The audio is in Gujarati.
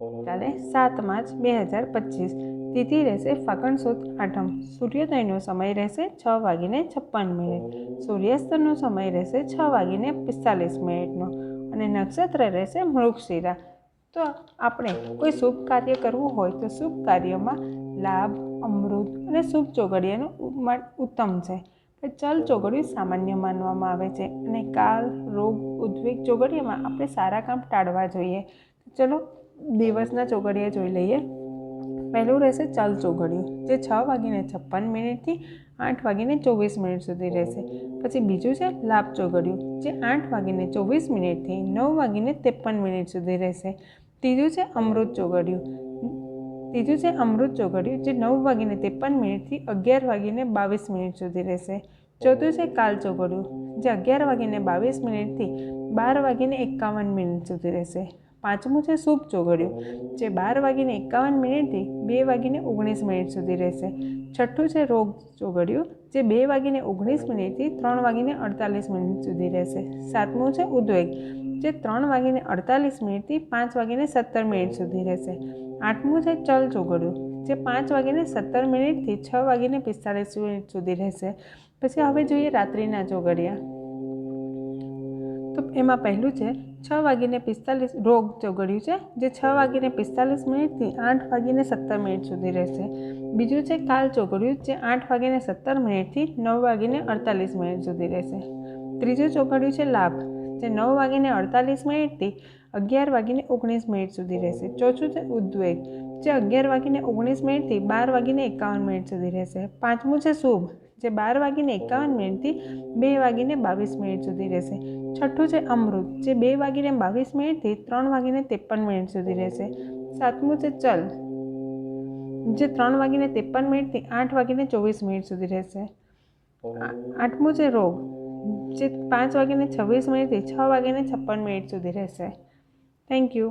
કાલે સાત માર્ચ બે હજાર પચીસ. તિથિ રહેશે ફાગણ સુદ આઠમ. સૂર્યોદયનો સમય રહેશે છ વાગીને છપ્પન મિનિટ. સૂર્યાસ્તનો સમય રહેશે છ વાગીને પિસ્તાલીસ મિનિટનો. અને નક્ષત્ર રહેશે મૃગશિરા. તો આપણે કોઈ શુભ કાર્ય કરવું હોય તો શુભ કાર્યમાં લાભ, અમૃત અને શુભ ચોઘડિયાનું ઉત્તમ છે. ચલ ચોઘડિયું સામાન્ય માનવામાં આવે છે અને કાલ રોગ, ઉદ્વેગ ચોઘડિયામાં આપણે સારા કામ ટાળવા જોઈએ. ચલો દિવસના ચોઘડિયા જોઈ લઈએ. પહેલું રહેશે ચલ ચોઘડિયું જે છ વાગીને છપ્પન મિનિટથી આઠ વાગીને ચોવીસ મિનિટ સુધી રહેશે. પછી બીજું છે લાભ ચોઘડિયું, જે આઠ વાગીને ચોવીસ મિનિટથી નવ વાગીને ત્રેપન મિનિટ સુધી રહેશે. ત્રીજું છે અમૃત ચોઘડિયું, ત્રીજું છે અમૃત ચોઘડિયું, જે નવ વાગીને ત્રેપન મિનિટથી અગિયાર વાગીને બાવીસ મિનિટ સુધી રહેશે. ચોથું છે કાલ ચોઘડિયું, જે અગિયાર વાગીને બાવીસ મિનિટથી બાર વાગીને એકાવન મિનિટ સુધી રહેશે. પાંચમું છે સૂપ ચોઘડિયું, જે બાર વાગીને એકાવન મિનિટથી બે વાગીને ઓગણીસ મિનિટ સુધી રહેશે. છઠ્ઠું છે રોગ ચોઘડિયું, જે બે વાગીને ઓગણીસ મિનિટથી ત્રણ વાગીને અડતાલીસ મિનિટ સુધી રહેશે. સાતમું છે ઉદ્વેગ, જે ત્રણ વાગીને અડતાલીસ મિનિટથી પાંચ વાગીને સત્તર મિનિટ સુધી રહેશે. આઠમું છે ચલ ચોઘડિયું, જે પાંચ વાગીને સત્તર મિનિટથી છ વાગીને પિસ્તાલીસ મિનિટ સુધી રહેશે. પછી હવે જોઈએ રાત્રિના ચોઘડિયા. તો એમાં પહેલું છે, છ વાગીને પિસ્તાલીસ, રોગ ચોગડ્યું છે, જે છ વાગીને પિસ્તાલીસ મિનિટથી આઠ વાગીને સત્તર મિનિટ સુધી રહેશે. બીજું છે, કાલ ચોઘડિયું જે આઠ વાગીને સત્તર મિનિટથી નવ વાગીને અડતાલીસ મિનિટ સુધી રહેશે. ત્રીજું ચોઘડિયું છે, લાભ, જે નવ વાગીને અડતાલીસ મિનિટથી અગિયાર વાગીને ઓગણીસ મિનિટ સુધી રહેશે. ચોથું છે, ઉદ્વેગ જે અગિયાર વાગીને ઓગણીસ મિનિટથી બાર વાગીને એકાવન મિનિટ સુધી રહેશે. પાંચમું છે શુભ, જે બાર વાગીને એકાવન મિનિટથી બે વાગીને બાવીસ મિનિટ સુધી રહેશે. છઠ્ઠું છે અમૃત, જે બે વાગીને બાવીસ મિનિટથી ત્રણ વાગીને ત્રેપન મિનિટ સુધી રહેશે. સાતમું છે ચલ, જે ત્રણ વાગીને ત્રેપન મિનિટથી આઠ વાગીને ચોવીસ મિનિટ સુધી રહેશે. આઠમું છે રોગ, જે પાંચ વાગીને છવ્વીસ મિનિટથી છ વાગીને છપ્પન મિનિટ સુધી રહેશે. Thank you